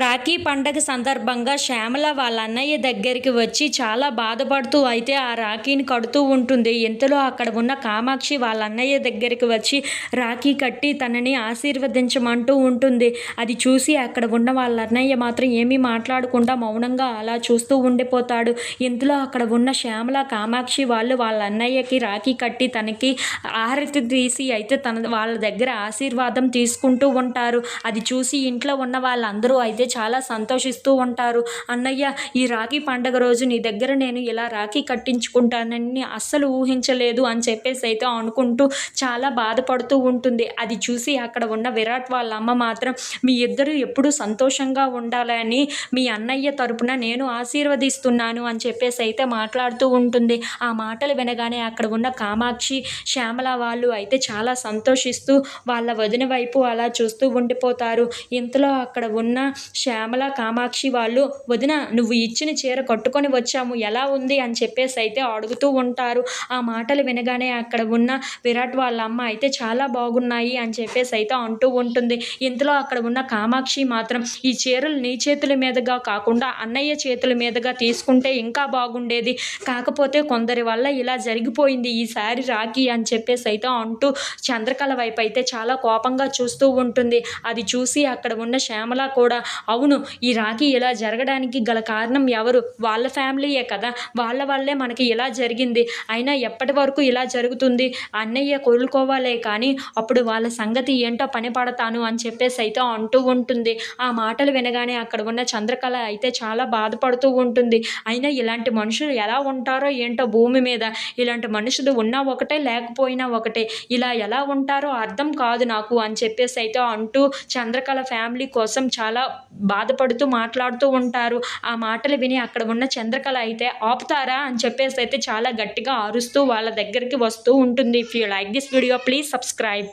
రాఖీ పండగ సందర్భంగా శ్యామల వాళ్ళ అన్నయ్య దగ్గరికి వచ్చి చాలా బాధపడుతూ అయితే ఆ రాఖీని కడుతూ ఉంటుంది. ఇంతలో అక్కడ ఉన్న కామాక్షి వాళ్ళ అన్నయ్య దగ్గరికి వచ్చి రాఖీ కట్టి తనని ఆశీర్వదించమంటూ ఉంటుంది. అది చూసి అక్కడ ఉన్న వాళ్ళ అన్నయ్య మాత్రం ఏమీ మాట్లాడకుండా మౌనంగా అలా చూస్తూ ఉండిపోతాడు. ఇంతలో అక్కడ ఉన్న శ్యామల కామాక్షి వాళ్ళు వాళ్ళ అన్నయ్యకి రాఖీ కట్టి తనకి ఆరతి తీసి అయితే తన వాళ్ళ దగ్గర ఆశీర్వాదం తీసుకుంటూ ఉంటారు. అది చూసి ఇంట్లో ఉన్న వాళ్ళందరూ అయితే చాలా సంతోషిస్తూ ఉంటారు. అన్నయ్య ఈ రాఖీ పండగ రోజు నీ దగ్గర నేను ఇలా రాఖీ కట్టించుకుంటానని అస్సలు ఊహించలేదు అని చెప్పేసి అయితే అనుకుంటూ చాలా బాధపడుతూ ఉంటుంది. అది చూసి అక్కడ ఉన్న విరాట్ వాళ్ళ అమ్మ మాత్రం మీ ఇద్దరు ఎప్పుడు సంతోషంగా ఉండాలని మీ అన్నయ్య తరపున నేను ఆశీర్వదిస్తున్నాను అని చెప్పేసి అయితే మాట్లాడుతూ ఉంటుంది. ఆ మాటలు వినగానే అక్కడ ఉన్న కామాక్షి శ్యామల వాళ్ళు అయితే చాలా సంతోషిస్తూ వాళ్ళ వదిన వైపు అలా చూస్తూ ఉండిపోతారు. ఇంతలో అక్కడ ఉన్న శ్యామల కామాక్షి వాళ్ళు వదిన నువ్వు ఇచ్చిన చీర కట్టుకొని వచ్చాము. ఎలా ఉంది? అని చెప్పేసి అయితే అడుగుతూ ఉంటారు. ఆ మాటలు వినగానే అక్కడ ఉన్న విరాట్ వాళ్ళ అమ్మ అయితే చాలా బాగున్నాయి అని చెప్పేసి అయితే అంటూ ఉంటుంది. ఇంతలో అక్కడ ఉన్న కామాక్షి మాత్రం ఈ చీరలు నీ చేతుల మీదుగా కాకుండా అన్నయ్య చేతుల మీదుగా తీసుకుంటే ఇంకా బాగుండేది. కాకపోతే కొందరి వల్ల ఇలా జరిగిపోయింది. ఈసారి రాఖీ అని చెప్పేసి అయితే అంటూ చంద్రకళ వైపు అయితే చాలా కోపంగా చూస్తూ ఉంటుంది. అది చూసి అక్కడ ఉన్న శ్యామల కూడా అవును ఈ రాఖీ ఇలా జరగడానికి గల కారణం ఎవరు? వాళ్ళ ఫ్యామిలీయే కదా. వాళ్ళ వల్లే మనకి ఇలా జరిగింది. అయినా ఎప్పటి వరకు ఇలా జరుగుతుంది? అన్నయ్య కోలుకోవాలే కానీ అప్పుడు వాళ్ళ సంగతి ఏంటో పని పడతాను అని చెప్పేసి అయితే అంటూ ఉంటుంది. ఆ మాటలు వినగానే అక్కడ ఉన్న చంద్రకళ అయితే చాలా బాధపడుతూ ఉంటుంది. అయినా ఇలాంటి మనుషులు ఎలా ఉంటారో ఏంటో భూమి మీద? ఇలాంటి మనుషులు ఉన్నా ఒకటే లేకపోయినా ఒకటే. ఇలా ఎలా ఉంటారో అర్థం కాదు నాకు అని చెప్పేసి అయితే అంటూ చంద్రకళ ఫ్యామిలీ కోసం చాలా బాధపడుతూ మాట్లాడుతూ ఉంటారు. ఆ మాటలు విని అక్కడ ఉన్న చంద్రకళ అయితే ఆపుతారా అని చెప్పేసి అయితే చాలా గట్టిగా అరుస్తూ వాళ్ళ దగ్గరికి వస్తూ ఉంటుంది. If you like this video please subscribe